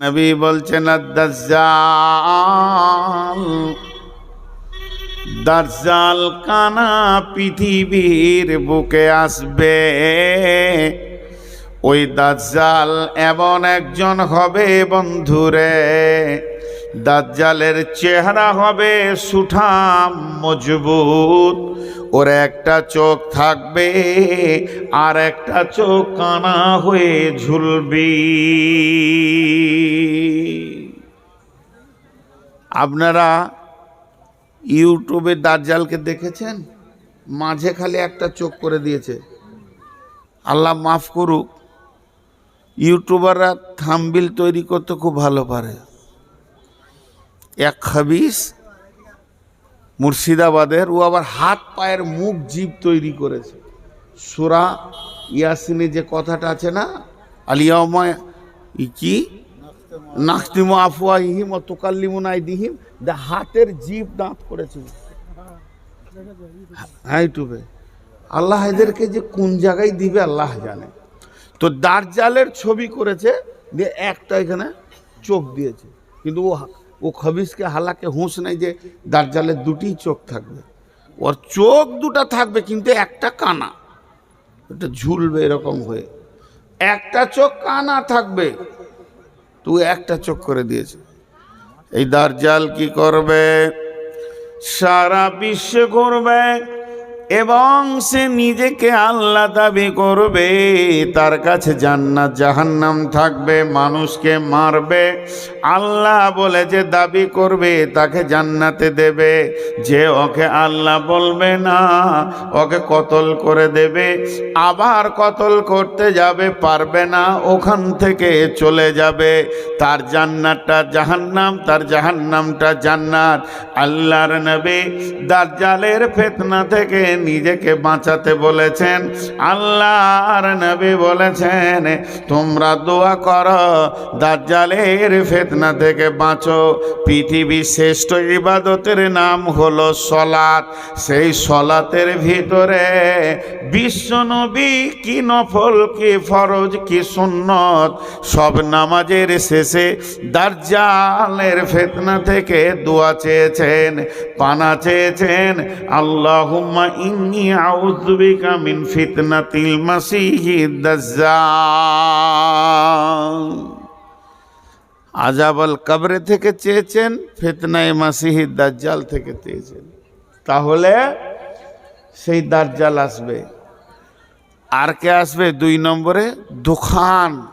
নবী বলছেন দাজ্জাল দাজ্জাল কানা পৃথিবীর বুকে আসবে। ওই দাজ্জাল এমন একজন হবে বন্ধুরে, দাজ্জালের চেহারা হবে সুঠাম, মজবুত। ওর একটা চোখ থাকবে আর একটা চোখ কানা হয়ে ঝুলবি। আপনারা ইউটিউবে দাজ্জালকে দেখেছেন? মাঝে খালি একটা চোখ করে দিয়েছে। আল্লাহ মাফ করুক। ইউটিউবাররা থামবিল তৈরি করতে খুব ভালো পারে। এক খাবিস মুর্শিদাবাদের, ও আবার হাত পায়ের মুখ জীব তৈরি করেছে। সুরা ইয়াসিনে যে কথাটা আছে না আলিয়ামা ই কি? নাখতিমু আফুয়া ইহিম ও তোকাল্লিমুন আইদিহিম, দা হাতের জীব দাঁত করেছে। হ্যাঁ ইউটিউবে। আল্লাহ এদেরকে যে কোন জায়গায় দিবে, আল্লাহ জানে। তো দার্জালের ছবি করেছে, দিয়ে একটা এখানে চোখ দিয়েছে। কিন্তু ও ও খবিসকে হালাকে হুঁশ নেই যে দার্জালের দুটি চোখ থাকবে। ওর চোখ দুটা থাকবে, কিন্তু একটা কানা। এটা ঝুলবে এরকম হয়ে। একটা চোখ কানা থাকবে। তুই একটা চোখ করে দিয়েছে। এই দার্জাল কি করবে? সারা বিশ্বে ঘুরবে। এবং সে নিজেকে আল্লাহ দাবি করবে, তার কাছে জান্নাত জাহান্নাম থাকবে, মানুষকে মারবে। আল্লাহ বলে যে দাবি করবে, তাকে জান্নাতে দেবে। যে ওকে আল্লাহ বলবে না, ওকে কতল করে দেবে। আবার কতল করতে যাবে, পারবে না, ওখান থেকে চলে যাবে। তার জান্নাতটা জাহান্নাম, তার জাহান্নামটা জান্নাত। আল্লাহর নবী দাজ্জালের ফেতনা থেকে নিজেকে বাঁচাতে বলেছেন, আল্লাহর নবী বলেছেন, তোমরা দোয়া করো, দাজ্জালের ফেতনা থেকে বাঁচো। পৃথিবীর শ্রেষ্ঠ ইবাদতের নাম হলো সলাৎ। সেই সলাতের ভিতরে বিশ্বনবী কি নফল, কি ফরজ, কি সুন্নত, সব নামাজের শেষে দাজ্জালের ফেতনা থেকে দোয়া চেয়েছেন, পানা চেয়েছেন, আল্লাহুম্মা ইন্নি আউযু বিকা মিন ফিতনাতিল মাসিহিদ দাজ্জাল। আজাবল কবরে থেকে চেয়েছেন, ফিতনায় মাসিহিদ দাজ্জাল থেকে চেয়েছেন। তাহলে সেই দাজ্জাল আসবে। আর কে আসবে? দুই নম্বরে দুখান।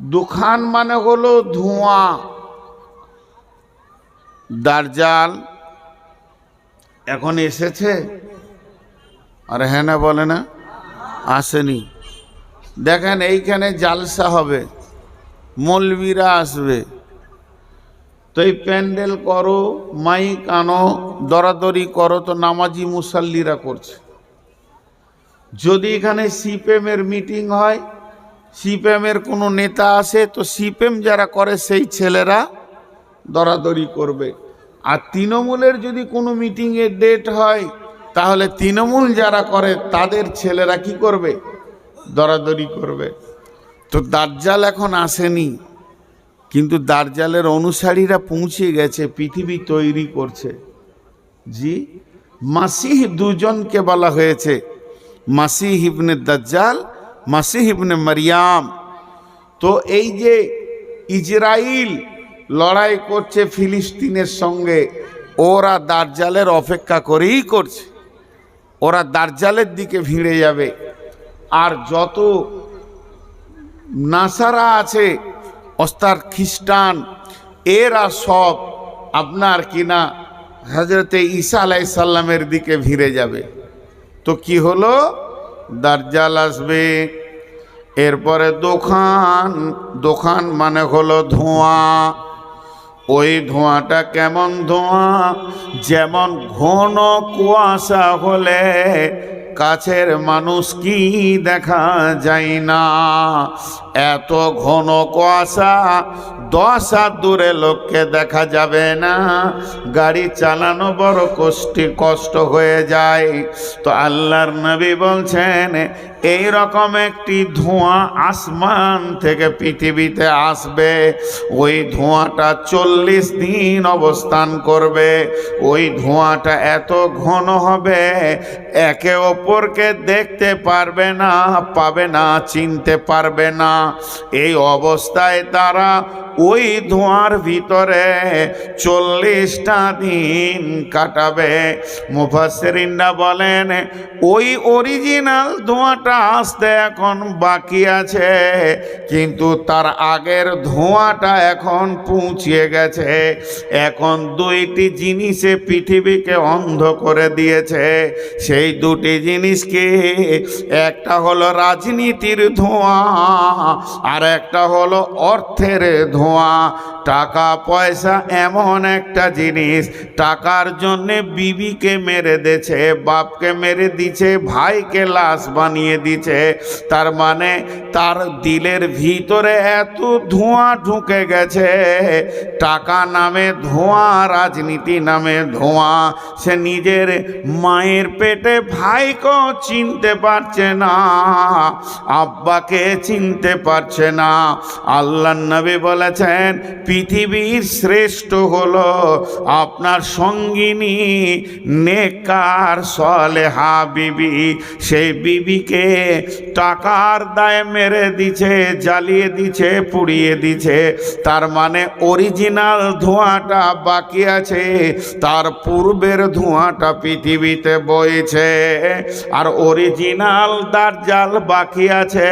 দুখান মানে হলো ধোঁয়া। দার্জাল এখন এসেছে? আর হ্যাঁ না, বলে না। আসেনি। দেখেন এইখানে জালসা হবে। মলবিরা আসবে। তো এই প্যান্ডেল করো, মাইক আনো, দরাদরি করো, তো নামাজি মুসাল্লিরা করছে। যদি এখানে সিপিএমের মিটিং হয়, সিপিএমের কোনো নেতা আসে, তো সিপিএম যারা করে, সেই ছেলেরা দরাদরি করবে। আর তৃণমূলের যদি কোনো মিটিংয়ের ডেট হয়, তাহলে তৃণমূল যারা করে, তাদের ছেলেরা কি করবে? দরাদরি করবে। তো দার্জাল এখন আসেনি, কিন্তু দার্জালের অনুসারীরা পৌঁছে গেছে, পৃথিবী তৈরি করছে। জি, মাসিহ দুজনকে বলা হয়েছে। মাসিহ ইবনে দাজ্জাল, মাসিহ ইবনে মারিয়াম। তো এই যে ইসরাইল লড়াই করছে ফিলিস্তিনের সঙ্গে। ওরা দার্জালের অপেক্ষা করেই করছে। ওরা দার্জালের দিকে ভিড়ে যাবে। আর যত নাসারা আছে, অস্তার খ্রিস্টান, এরা সব আপনার কিনা হজরতে ঈসা আলাইসাল্লামের দিকে ভিড়ে যাবে। তো কি হলো? দার্জাল আসবে। এরপরে দোকান দোকান মানে হলো ধোঁয়া। ওই ধোঁয়াটা কেমন ধোঁয়া? যেমন ঘন কুয়াশা হলে কাছের মানুষ কি দেখা যায় না? এত ঘন কুয়াশা, দশ হাত দূরে লোককে দেখা যাবে না। গাড়ি চালানো বড় কষ্টি, কষ্ট হয়ে যায়। তো আল্লাহর নবী বলছেন এই রকম একটি ধোঁয়া আসমান থেকে পৃথিবীতে আসবে। ওই ধোঁয়াটা চল্লিশ দিন অবস্থান করবে। ওই ধোঁয়াটা এত ঘন হবে, একে অপরকে দেখতে পারবে না, পাবে না, চিনতে পারবে না। এই অবস্থায় তারা ওই ধোঁয়ার ভিতরে চল্লিশটা দিন কাটাবে। মুফাসরিনরা বলেন, ওই অরিজিনাল ধোঁয়াটা আসতে এখন বাকি আছে, কিন্তু তার আগের ধোঁয়াটা এখন পৌঁছিয়ে গেছে। এখন দুইটি জিনিসে পৃথিবীকে অন্ধ করে দিয়েছে। সেই দুটি জিনিসকে একটা হলো রাজনীতির ধোঁয়া আর একটা হলো অর্থের ধোঁয়া। টাকা, পয়সা এমন একটা জিনিস। টাকার জন্যে বিবিকে মেরে দিছে বাপকে মেরে দিছে ভাইকে লাশ বানিয়ে দিছে তার মানে তার দিলের ভিতরে এত ধোঁয়া ঢুকে গেছে। টাকা নামে ধোঁয়া, রাজনীতি নামে ধোঁয়া। সে নিজের মায়ের পেটে ভাইকেও চিনতে পারছে না, আব্বাকে চিনতে পারছে না। আল্লাহ নবী বলেছেন, পৃথিবীর শ্রেষ্ঠ হলো আপনার সঙ্গিনী নেকার সলেহা বিবি। সেই বিবিকে টাকার দায় মেরে দিছে, জ্বালিয়ে দিছে, পুড়িয়ে দিছে। তার মানে অরিজিনাল ধোঁয়াটা বাকি আছে, তার পূর্বের ধোঁয়াটা পৃথিবীতে বইছে। আর অরিজিনাল দার্জাল বাকি আছে,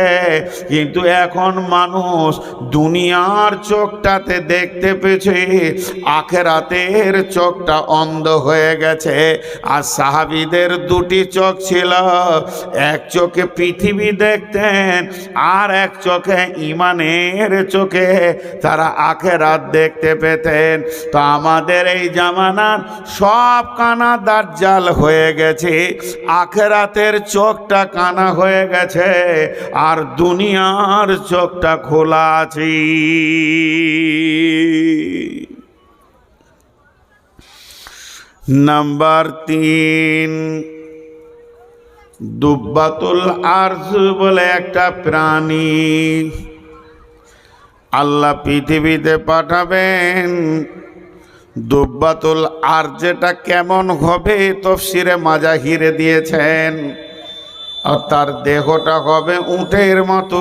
কিন্তু এখন মানুষ দুনিয়ার চোখটাতে দেখতে পেয়েছে। আখেরাতের চোখটা অন্ধ হয়ে গেছে। আর সাহাবিদের দুটি চোখ ছিল। এক চোখে পৃথিবী দেখতেন আর এক চোখে ইমানের চোখে তারা আখেরাত দেখতে পেতেন। তো আমাদের এই জামানার সব কানা দাজ্জাল হয়ে গেছে। আখেরাতের চোখটা কানা হয়ে গেছে। আর দুনিয়ার চোখটা খোলা আছে। নাম্বার তিন, দুব্বাতুল আরজ বলে একটা প্রাণী। আল্লাহ পৃথিবীতে পাঠাবেন। দুব্বাতুল আর যেটা কেমন হবে তফসিরে মাজা হিরে দিয়েছেন। আর তার দেহটা হবে উটের মতো।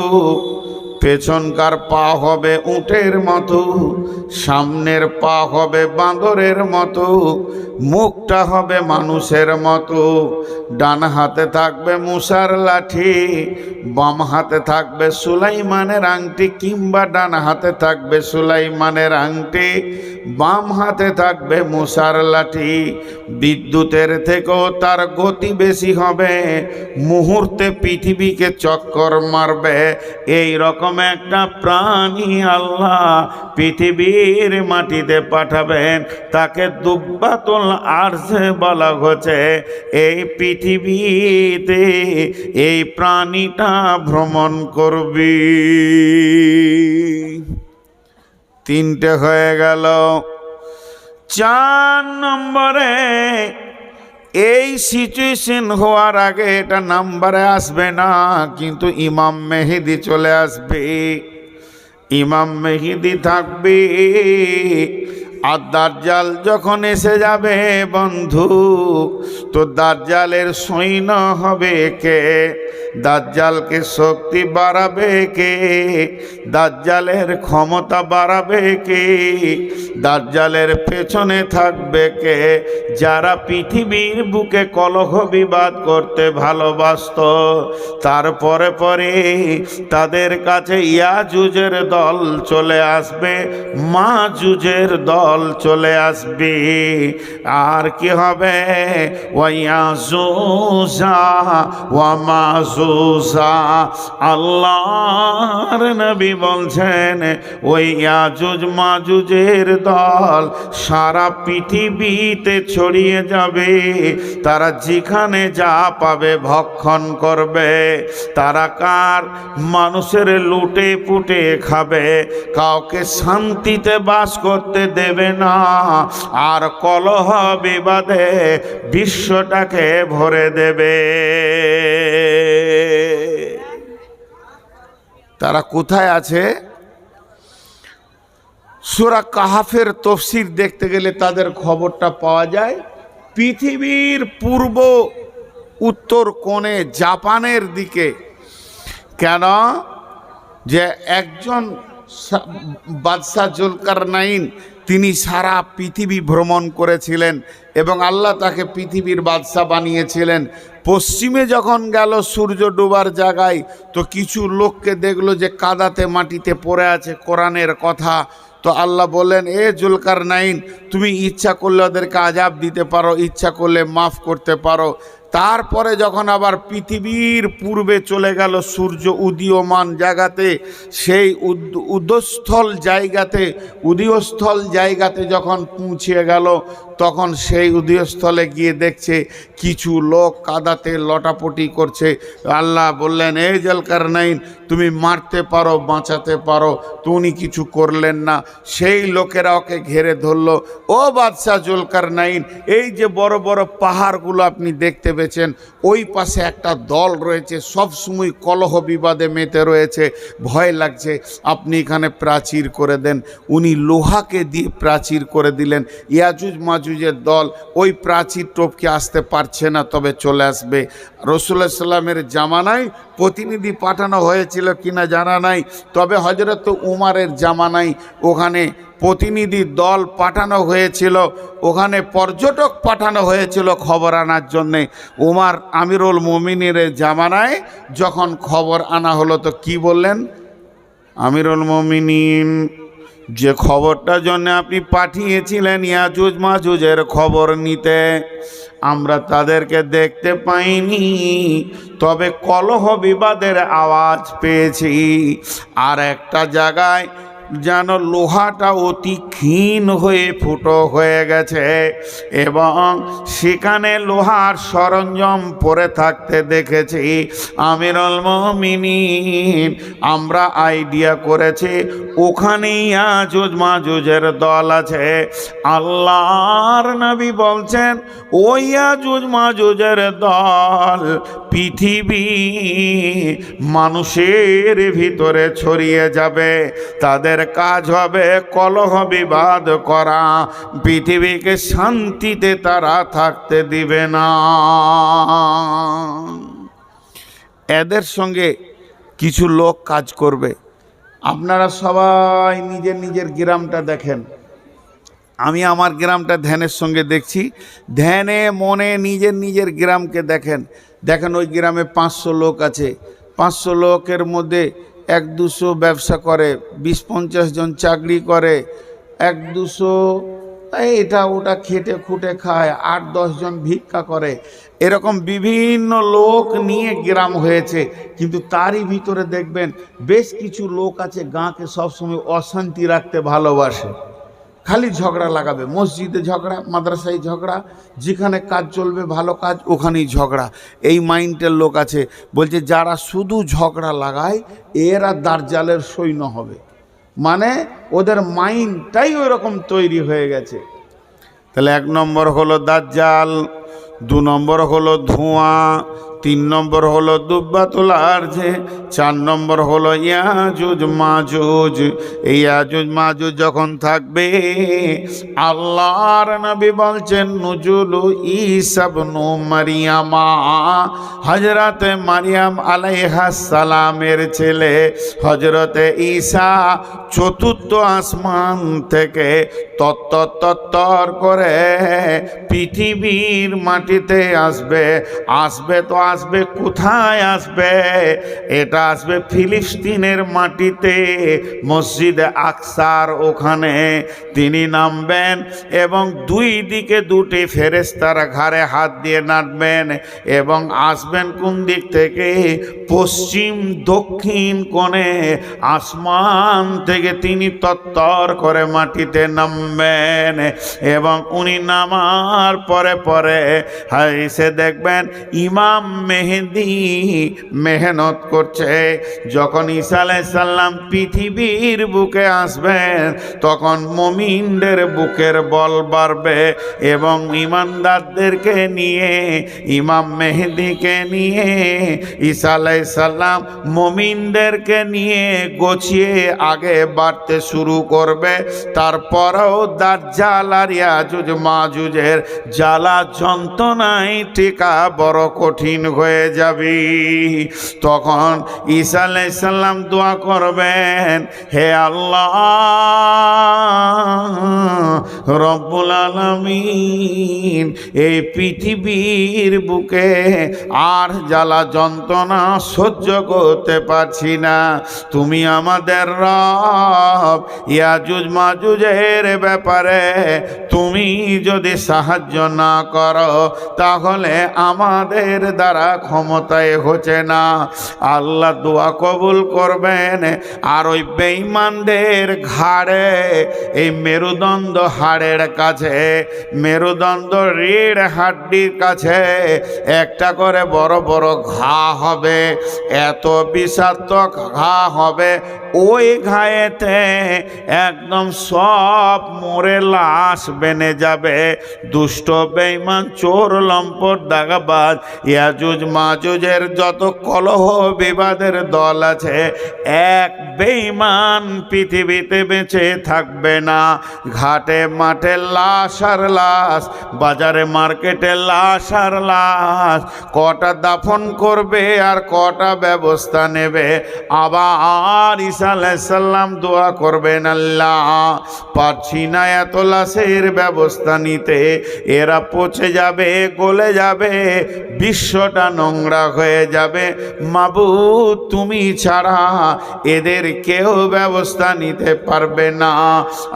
পেছনকার পা হবে উটের মতো, সামনের পা হবে বাঁদরের মতো, মুখটা হবে মানুষের মতো। ডান হাতে থাকবে মুসার লাঠি, বাম হাতে থাকবে সুলাইমানের আংটি কিংবা ডান হাতে থাকবে সুলাইমানের আংটি, বাম হাতে থাকবে মুসার লাঠি। বিদ্যুতের থেকেও তার গতি বেশি হবে, মুহূর্তে পৃথিবীকে চক্কর মারবে। এই রকম একটা প্রাণী আল্লাহ পৃথিবীর মাটিতে পাঠাবেন। তাকে দুব্বাতুল আরজে বলা হচ্ছে এই পৃথিবীতে এই প্রাণীটা ভ্রমণ করবি। তিনটে হয়ে গেল। চার নম্বরে এই সিচুয়েশন হওয়ার আগে এটা নাম্বারে আসবে না, কিন্তু ইমাম মেহেদি চলে আসবে। ইমাম মেহেদি থাকবে। আর দার্জাল যখন এসে যাবে বন্ধু, তো দার্জালের সৈন্য হবে কে? দাজ্জালকে শক্তি বাড়াবে কে? দাজ্জালের ক্ষমতা বাড়াবে কে? দাজ্জালের পেছনে থাকবে কে? যারা পৃথিবীর বুকে কলহ বিবাদ করতে ভালোবাসত তারপরে পরে তাদের কাছে ইয়া ইয়াজুজের দল চলে আসবে মা জুজের দল। চলে আসবে। আর কি হবে? আল্লাহর নবী বলছেন ওই ইয়াজুজ মাজুজের দল সারা পৃথিবীতে ছড়িয়ে যাবে। তারা যেখানে যা পাবে ভক্ষণ করবে। তারা কার? মানুষের লুটে পুটে খাবে। কাউকে শান্তিতে বাস করতে দেবে না। আর কলহ বিবাদে বিশ্বটাকে ভরে দেবে। তারা কোথায় আছে? সুরা কাহাফের তফসির দেখতে গেলে তাদের খবরটা পাওয়া যায়। পৃথিবীর পূর্ব উত্তর কোণে জাপানের দিকে। কেন? যে একজন বাদশাহ জুলকার নাইন তিনি সারা পৃথিবী ভ্রমণ করেছিলেন এবং আল্লাহ তাকে পৃথিবীর বাদশাহ বানিয়েছিলেন। পশ্চিমে যখন গেল সূর্য ডোবার জায়গায়, তো কিছু লোককে দেখল যে কাদাতে মাটিতে পড়ে আছে কোরআনের কথা। তো আল্লাহ বললেন, এ জুলকার নাইন তুমি ইচ্ছা করলে ওদেরকে আজাব দিতে পারো, ইচ্ছা করলে মাফ করতে পারো। তারপরে যখন আবার পৃথিবীর পূর্বে চলে গেল সূর্য উদীয়মান জায়গাতে, সেই উদ- উদস্থল জায়গাতে, উদীয়স্থল জায়গাতে যখন পৌঁছে গেল তখন সেই উদয়স্থলে গিয়ে দেখছে কিছু লোক কাদাতে লটাপটি করছে। আল্লাহ বললেন, এই জলকার নাইন তুমি মারতে পারো, বাঁচাতে পারো, তো উনি কিছু করলেন না। সেই লোকেরা ওকে ঘেরে ধরলো, ও বাদশাহ জলকার নাইন এই যে বড় বড় পাহাড়গুলো আপনি দেখতে পেয়েছেন, ওই পাশে একটা দল রয়েছে সব সময় কলহ বিবাদে মেতে রয়েছে, ভয় লাগছে, আপনি এখানে প্রাচীর করে দেন। উনি লোহাকে দিয়ে প্রাচীর করে দিলেন। ইয়াজুজ মাজুজের দল ওই প্রাচীর টপকে আসতে পারছে না, তবে চলে আসবে। রসুল্লাহ সাল্লামের জামানায় প্রতিনিধি পাঠানো হয়েছিল কিনা জানা নাই, তবে হজরত উমারের জামানায় ওখানে প্রতিনিধি দল পাঠানো হয়েছিল, ওখানে পর্যটক পাঠানো হয়েছিল খবর আনার জন্যে। উমার আমিরুল মোমিনের জামানায় যখন খবর আনা হলো, তো কি বললেন? আমিরুল মোমিনিন যে খবরটার জন্য আপনি পাঠিয়েছিলেন ইয়াজুজ মাজুজের খবর নিতে, আমরা তাদেরকে দেখতে পাইনি। তবে কলহ বিবাদের আওয়াজ পেয়েছি। আর একটা জায়গায় যেন লোহাটা অতি ক্ষীণ হয়ে ফুটো হয়ে গেছে এবং সেখানে লোহার সরঞ্জাম পরে থাকতে দেখেছি। আমিরুল মমিনিন, আমরা আইডিয়া করেছি, ওখানেই আজুজ মাজুজের দল আছে। আল্লাহর নবী বলছেন, ওই আজুজ মাজুজের দল পৃথিবী মানুষের ভিতরে ছড়িয়ে যাবে, তাদের কাজ হবে কলহ বিবাদ করা, পৃথিবীকে শান্তিতে তারা থাকতে দিবে না। এদের সঙ্গে কিছু লোক কাজ করবে। আপনারা সবাই নিজের নিজের গ্রামটা দেখেন। আমি আমার গ্রামটা ধ্যানের সঙ্গে দেখছি। ধ্যানে মনে নিজের নিজের গ্রামকে দেখেন। দেখেন ওই গ্রামে পাঁচশো লোক আছে। পাঁচশো লোকের মধ্যে এক দুশো ব্যবসা করে, বিশ পঞ্চাশ জন চাকরি করে, এক দুশো এটা ওটা খেটে খুঁটে খায়, আট জন ভিক্ষা করে। এরকম বিভিন্ন লোক নিয়ে গ্রাম হয়েছে, কিন্তু তারই ভিতরে দেখবেন বেশ কিছু লোক আছে গাঁকে সবসময় অশান্তি রাখতে ভালোবাসে। খালি ঝগড়া লাগাবে। মসজিদে ঝগড়া, মাদ্রাসায় ঝগড়া, যেখানে কাজ চলবে ভালো কাজ, ওখানেই ঝগড়া। এই মাইন্ডের লোক আছে, বলছে যারা শুধু ঝগড়া লাগায়, এরা দার্জালের সৈন্য হবে। মানে ওদের মাইন্ডটাই ওই রকম তৈরি হয়ে গেছে। তাহলে এক নম্বর হলো দাজ্জাল, দু নম্বর হলো ধোঁয়া তিন নম্বর হলো দুব্বা তোলার যে চার নম্বর হলো ইয়াজুজ মাজুজ। এই ইয়াজুজ মাজুজ যখন থাকবে, আল্লাহর নবী বলছেন, নুজুলু ইসাবনু মারিয়ামা। হজরতে মারিয়াম আলাইহাস সালামের ছেলে হজরতে ঈসা চতুর্থ আসমান থেকে তত্তর করে পৃথিবীর মাটিতে আসবে। আসবে তো আসবে, কোথায় আসবে? এটা আসবে ফিলিস্তিনের মাটিতে, মসজিদে আকসার ওখানে। তিনি নামবেন এবং দুই দিকে দুটি ফেরেস্তার ঘাড়ে হাত দিয়ে নামবেন এবং আসবেন কোন দিক থেকে? পশ্চিম, দক্ষিণ কোণে। আসমান থেকে তিনি তত্তর করে মাটিতে নামবেন এবং উনি নামার পরে পরে এসে দেখবেন ইমাম মেহেদি মেহনত করছে। যখন ঈসা আলাইসাল্লাম পৃথিবীর বুকে আসবেন তখন মমিনদের বুকের বল বাড়বে এবং ইমানদারদেরকে নিয়ে, ইমাম মেহেদিকে নিয়ে, ঈসা আলাইসাল্লাম মমিনদেরকে নিয়ে গছিয়ে আগে বাড়তে শুরু করবে। তারপরেও দাজ্জাল আর ইয়াজুজ, মাজুজের জ্বালা যন্ত্রণায় টিকা বড় কঠিন হয়ে যাবে। তখন ঈসা আলাইসাল্লাম দোয়া করবেন, হে আল্লাহ রব্বুল আলমিন, এই পৃথিবীর বুকে আর জ্বালা যন্ত্রণা সহ্য করতে পারছি না। তুমি আমাদের রব, ইয়াজুজ মাজুজের ব্যাপারে তুমি যদি সাহায্য না করো, তাহলে আমাদের দ্বারা ক্ষমতায় হচ্ছে না, আল্লাহ দোয়া কবুল করবেন। আর ওই বেঈমানদের ঘাড়ে, এই মেরুদণ্ড হাড়ের কাছে, মেরুদণ্ড রিড় হাড্ডির কাছে, একটা করে বড় বড় ঘা হবে, এত বিষাক্ত ঘা হবে, ওই ঘায়েতে একদম সব মরে লাশ বেনে যাবে। দুষ্ট বেঈমান, চোর, লম্পট, দাগাবাজ ইয়াজুজ মাজুজের যত কলহ বিবাদের দল আছে, এক বেঈমান পৃথিবীতে বেঁচে থাকবে না। ঘাটে মাঠে লাশ আর লাশ, বাজারে মার্কেটে লাশ আর লাশ, কটা দাফন করবে আর কটা ব্যবস্থা নেবে। আবার ঈসা আলাইসাল্লাম দোয়া করবেন, আল্লাহ, পারছি না এত লাশের ব্যবস্থা নিতে। এরা পচে যাবে, গলে যাবে বিশ্বটা নোংরা হয়ে যাবে? মাবু, তুমি ছাড়া এদের কেউ ব্যবস্থা নিতে পারবে না।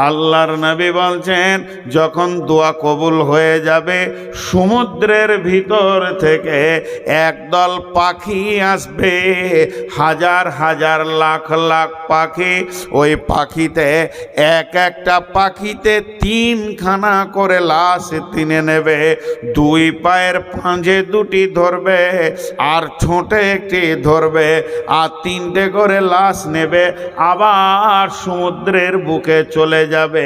আল্লাহর নবী বলছেন, যখন দোয়া কবুল হয়ে যাবে, সমুদ্রের ভিতর থেকে একদল পাখি আসবে। হাজার হাজার, লাখ লাখ পাখি। ওই পাখিতে এক একটা পাখিতে তিনখানা করে লাশ তিনে নেবে। দুই পায়ের পাঁজে দুটি ধরবে। আর ছোটে একটি ধরবে, আর তিনটে করে লাশ নেবে, আবার সমুদ্রের বুকে চলে যাবে।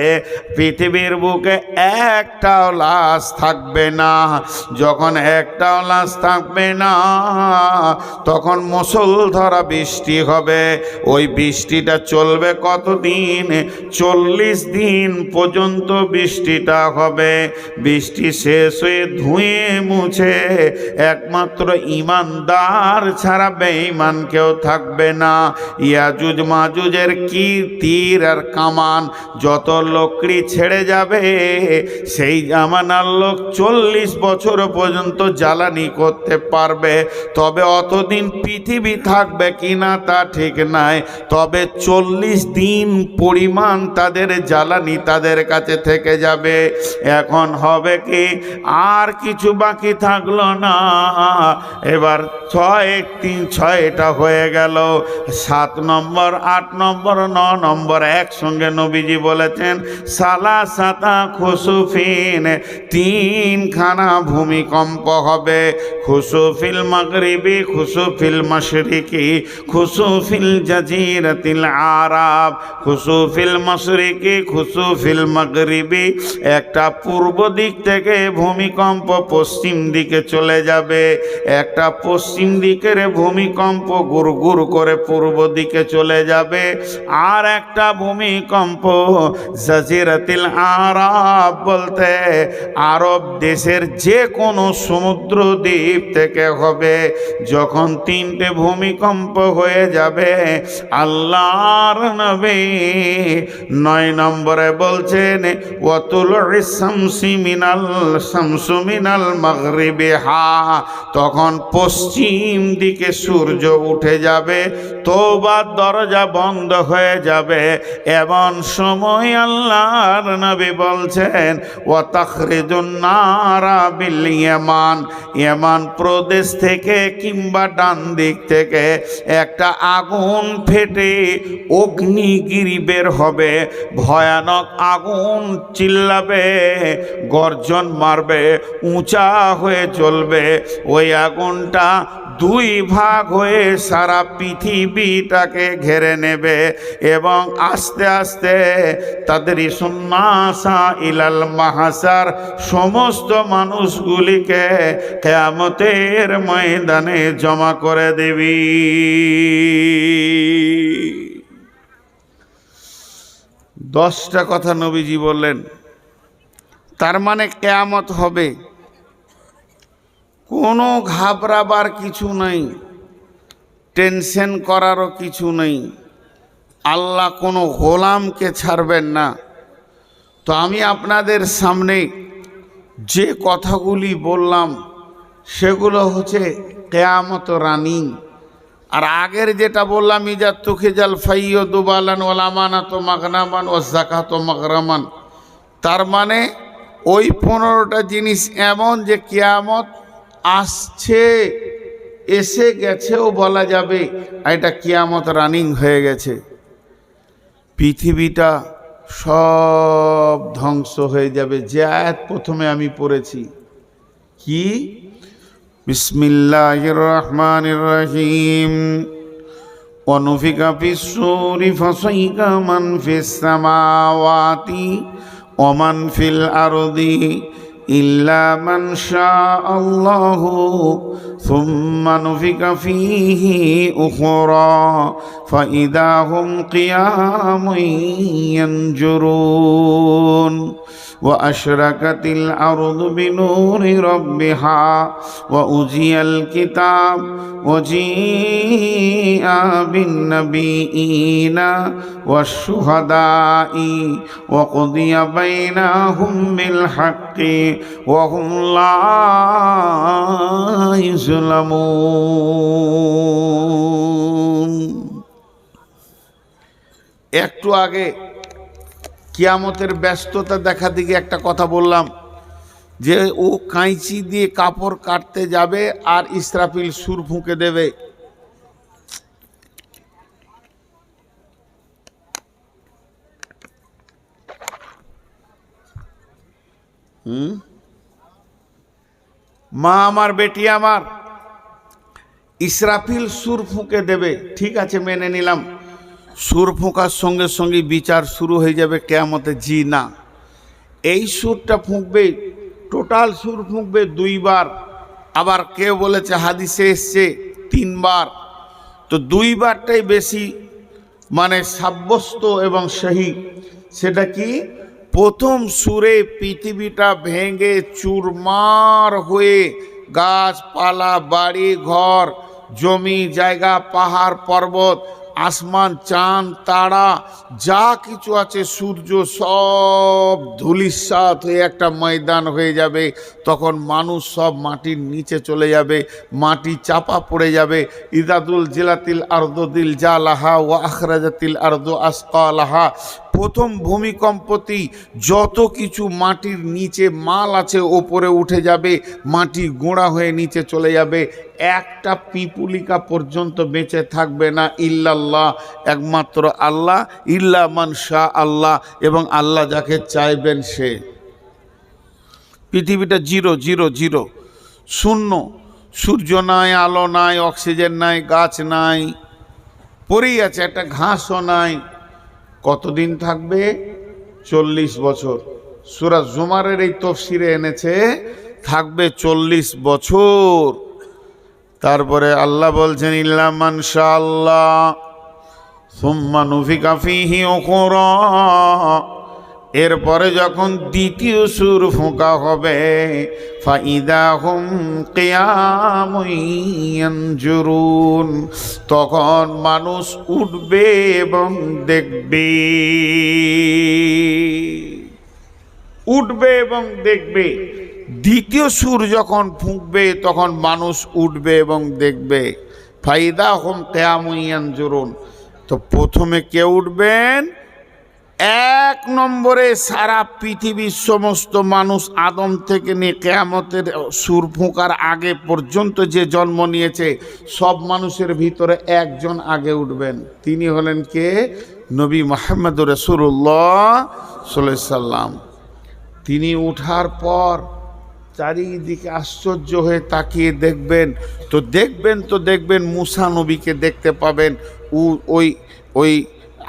পৃথিবীর বুকে একটাও লাশ থাকবে না। যখন একটাও লাশ থাকবে না, তখন মুসল ধরা বৃষ্টি হবে। ওই বৃষ্টিটা চলবে কতদিন? চল্লিশ দিন পর্যন্ত বৃষ্টিটা হবে। বৃষ্টি শেষ হয়ে ধুয়ে মুছে একমাত্র ইমানদার ছাড়া বেঈমান কেউ থাকবে না। ইয়াজুজ মাজুজের কি তীর আর কামান? যত লোকড়ি ছেড়ে যাবে, সেই জামানার লোক চল্লিশ বছর পর্যন্ত জ্বালানি করতে পারবে। তবে অতদিন পৃথিবী থাকবে কিনা তা ঠিক নাই। তবে চল্লিশ দিন পরিমাণ তাদের জ্বালানি তাদের কাছে থেকে যাবে। এখন হবে কি, আর কিছু বাকি থাকল না। এবার ছয় তিন ছয়টা হয়ে গেল। সাত নম্বর, আট নম্বর, ন নম্বর একসঙ্গে নবীজি বলেছেন, সালা সাতা খুসুফিন, তিনখানা ভূমিকম্প হবে। খুসুফিল মাগরিবি, খুসুফিল মশরিকি, খুসুফিল জাজিরাতিল আরাব, খুসুফিল মশরিকি, খুসুফিল মাগরিবি। একটা পূর্ব দিক থেকে ভূমিকম্প পশ্চিম দিকে চলে যাবে। একটা পশ্চিম দিকের ভূমিকম্প গুড় গুড় করে পূর্ব দিকে চলে যাবে, আর একটা ভূমিকম্প জাজিরাতিল আরব বলতে আরব দেশের যে কোনো সমুদ্র দ্বীপ থেকে হবে। যখন তিনটে ভূমিকম্প হয়ে যাবে, আল্লাহর নবী নয় নম্বরে বলছেন, ওয়াতুল শামসি মিনাল শামসু মিনাল মাগরিবে হা তখন পশ্চিম দিকে সূর্য উঠে যাবে তোবার দরজা বন্ধ হয়ে যাবে। এমন সময় আল্লাহর নবী বলছেন ও তখরেজুন নারা বিল ইয়ামান। ইয়ামান প্রদেশ থেকে কিংবা ডান দিক থেকে একটা আগুন ফেটে অগ্নিগিরি বের হবে। ভয়ানক আগুন চিল্লাবে, গর্জন মারবে, উঁচা হয়ে চলবে। ওই আগুনটা দুই ভাগ হয়ে সারা পৃথিবীটাকে ঘেরে নেবে এবং আস্তে আস্তে তাদের সুন্নাসা ইলাল মাহাসার সমস্ত মানুষগুলিকে কেয়ামতের ময়দানে জমা করে দেবি। দশটা কথা নবীজি বললেন, তার মানে কেয়ামত হবে। কোনো ঘাবড়াবার কিছু নেই। টেনশন করারও কিছু নেই। আল্লাহ কোনো গোলামকে ছাড়বেন না। তো আমি আপনাদের সামনে যে কথাগুলি বললাম, সেগুলো হচ্ছে কেয়ামত রানিং। আর আগের যেটা বললাম, ইজা তুখে জাল ফাইয় দুবালান ওলামানা তো মাগনামান ও জাকাত মাগরামান। তার মানে ওই পনেরোটা জিনিস এমন যে কেয়ামত আসছে, এসে গেছেও বলা যাবে এটা কিয়ামত রানিং হয়ে গেছে। পৃথিবীটা সব ধ্বংস হয়ে যাবে, যে আয়াত প্রথমে আমি পড়েছি। কি? বিসমিল্লাহ রহমান রহিম অনুফিকা পিসুরি ফসইকা মান ফিস সামাওয়াতি ওমান ফিল আরদি। إلا من شاء الله ثم نفق فيه أخرى فإذا هم قيام ينجرون وأشركت الأرض بنور ربها وأزي الكتاب وجيء بالنبيين والشهداء وقضي بينهم بالحق وهم لا يظلمون একটু আগে কিয়ামতের ব্যস্ততা দেখা দিকে একটা কথা বললাম, যে ও কাঁচি দিয়ে কাপড় কাটতে যাবে আর ইসরাফিল সুর ফুঁকে দেবে। হুম? মা আমার, বেটি আমার, ইসরাফিল সুর ফুঁকে দেবে। ঠিক আছে, মেনে নিলাম। সুর ফোঁকার সঙ্গে সঙ্গে বিচার শুরু হয়ে যাবে কেয়ামতে জি না। এই সুরটা ফুঁকবে, টোটাল সুর ফুঁকবে দুইবার। আবার কেউ বলেছে হাদিসে এসছে তিনবার। তো দুইবারটাই বেশি মানে সাব্যস্ত এবং সহি। সেটা কি? প্রথম সুরে পৃথিবীটা ভেঙে চুরমার হয়ে গাছপালা, বাড়ি, ঘর, জমি, জায়গা, পাহাড়, পর্বত আসমান, চাঁদ, তারা, যা কিছু আছে, সূর্য, সব ধুলিসাত হয়ে একটা ময়দান হয়ে যাবে। তখন মানুষ সব মাটির নিচে চলে যাবে, মাটি চাপা পড়ে যাবে। ইদাদুল জিলাতিল আর্দিল জালাহা ও আখরাজাতিল আর্দ আসকালাহা। প্রথম ভূমিকম্পতি যত কিছু মাটির নিচে মাল আছে, ওপরে উঠে যাবে, মাটি গোড়া হয়ে নিচে চলে যাবে। একটা পিপুলিকা পর্যন্ত বেঁচে থাকবে না ইল্লাল্লাহ, একমাত্র আল্লাহ, ইল্লা মান শাহ আল্লাহ, এবং আল্লাহ যাকে চাইবেন সে। পৃথিবীটা জিরো জিরো জিরো। শূন্য। সূর্য নাই, আলো নাই, অক্সিজেন নাই, গাছ নাই পরেই আছে, একটা ঘাসও নাই। কতদিন থাকবে? চল্লিশ বছর। সুরাজ জুমারের এই তফসিরে এনেছে, থাকবে চল্লিশ বছর। তারপরে আল্লাহ বলছেন, ইল্লা মানসা আল্লাহ সুম্মা নুফিকা উখরা। এরপরে যখন দ্বিতীয় সুর ফোঁকা হবে ফাইদা হুম কেয়ামুন তখন মানুষ উঠবে এবং দেখবে। উঠবে এবং দেখবে। দ্বিতীয় সুর যখন ফুঁকবে, তখন মানুষ উঠবে এবং দেখবে। ফাইদা হোম জোরুন তো প্রথমে কে উঠবেন? এক নম্বরে সারা পৃথিবীর সমস্ত মানুষ আদম থেকে নিয়ে কেয়ামতের সুর ফোঁকার আগে পর্যন্ত যে জন্ম নিয়েছে, সব মানুষের ভিতরে একজন আগে উঠবেন। তিনি হলেন কে? নবী মোহাম্মদ রসুল্লাহ সাল্লাম। তিনি উঠার পর চারিদিকে আশ্চর্য হয়ে তাকিয়ে দেখবেন। তো দেখবেন তো দেখবেন মুসা নবীকে দেখতে পাবেন। উ, ওই ওই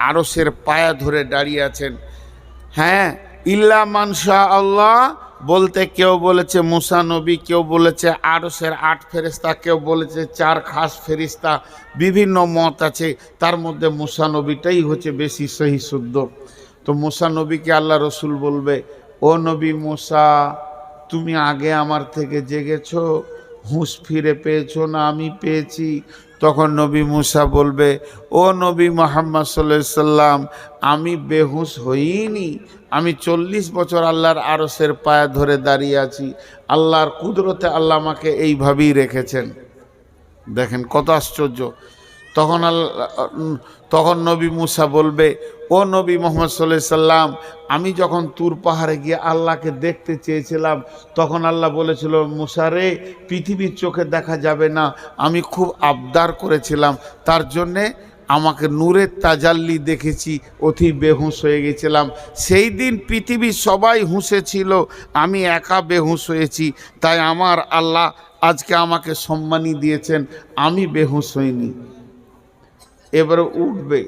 আরসের পায়া ধরে দাঁড়িয়ে আছেন। হ্যাঁ ইল্লা মানসা আল্লাহ বলতে কেউ বলেছে মুসা নবী, কেউ বলেছে আরসের আট ফেরিস্তা কেউ বলেছে চার খাস ফেরিস্তা বিভিন্ন মত আছে। তার মধ্যে মুসা নবীটাই হচ্ছে বেশি সহি শুদ্ধ। তো মুসা নবীকে আল্লাহ রসুল বলবে, ও নবী মুসা, তুমি আগে আমার থেকে জেগেছো, হুঁশ ফিরে পেয়েছ না আমি পেয়েছি তখন নবী মুসা বলবে, ও নবী মোহাম্মদ সাল্লাম, আমি বেহুশ হইনি। আমি চল্লিশ বছর আল্লাহর আরসের পায়ে ধরে দাঁড়িয়ে আছি। আল্লাহর কুদরতে আল্লাহ আমাকে এইভাবেই রেখেছেন। দেখেন কত আশ্চর্য। তখন তখন নবী মুসা বলবে, ও নবী মোহাম্মদ সাল্লাহ সাল্লাম, আমি যখন তুর পাহাড়ে গিয়ে আল্লাহকে দেখতে চেয়েছিলাম, তখন আল্লাহ বলেছিল মুসারে পৃথিবীর চোখে দেখা যাবে না, আমি খুব আবদার করেছিলাম, তার জন্যে আমাকে নূরের তাজাল্লি দেখেছি, অতি বেহুশ হয়ে গেছিলাম। সেই দিন পৃথিবীর সবাই হুঁসে ছিল, আমি একা বেহুশ হয়েছি, তাই আমার আল্লাহ আজকে আমাকে সম্মানী দিয়েছেন, আমি বেহুশ হইনি। এবারে উঠবে